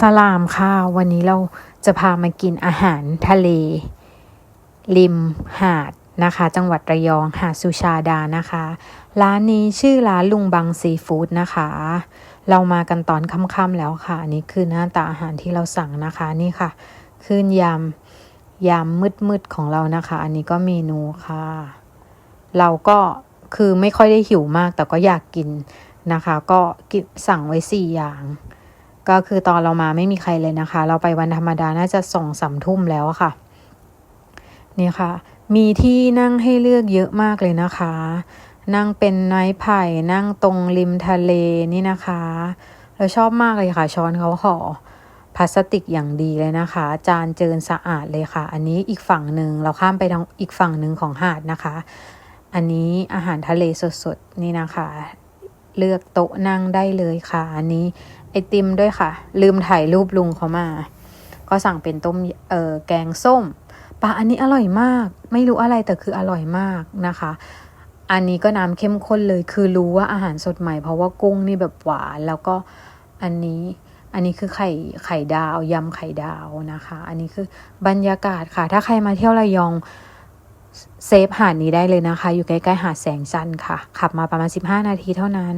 สลามค่ะ วันนี้เราจะพามากินอาหารทะเล ริมหาดนะคะ จังหวัดระยองหาดสุชาดานะคะ ร้านนี้ชื่อร้านลุงบังซีฟู้ดนะคะ เรามากันตอนค่ำๆแล้วค่ะ อันนี้คือหน้าตาอาหารที่เราสั่งนะคะนี่ค่ะขึ้นยำยำมืดๆของเรานะคะ อันนี้ก็เมนูค่ะ เราก็คือไม่ค่อยได้หิวมากแต่ก็อยากกินนะคะ ก็สั่งไว้สี่อย่าง ก็คือตอนเรามาไม่มีใครเลยนะคะ เราไปวันธรรมดาน่าจะสองสามทุ่มแล้วค่ะ นี่ค่ะ มีที่นั่งให้เลือกเยอะมากเลยนะคะ นั่งเป็นไม้ไผ่นั่งตรงริมทะเลนี่นะคะ เราชอบมากเลยค่ะ ช้อนเขาห่อพลาสติกอย่างดีเลยนะคะ จานเจินสะอาดเลยค่ะ อันนี้อีกฝั่งหนึ่งเราข้ามไปทางอีกฝั่งหนึ่งของหาดนะคะ อันนี้อาหารทะเลสดๆนี่นะคะ เลือกโต๊ะนั่งได้เลยค่ะ อันนี้ไอติมด้วยค่ะ ลืมถ่ายรูปลุงเขามา ก็สั่งเป็นต้มเอ่อแกงส้มปลาอันนี้อร่อยมาก ไม่รู้อะไรแต่คืออร่อยมากนะคะ อันนี้ก็น้ำเข้มข้นเลย คือรู้ว่าอาหารสดใหม่เพราะว่ากุ้งนี่แบบหวานแล้วก็อันนี้อันนี้คือไข่ไข่ดาวยำไข่ดาวนะคะ อันนี้คือบรรยากาศค่ะ ถ้าใครมาเที่ยวระยอง เซฟหาดนี้ได้เลยนะคะ อยู่ใกล้ๆหาดแสงจันทร์ค่ะ ขับมาประมาณ 15 นาทีเท่านั้น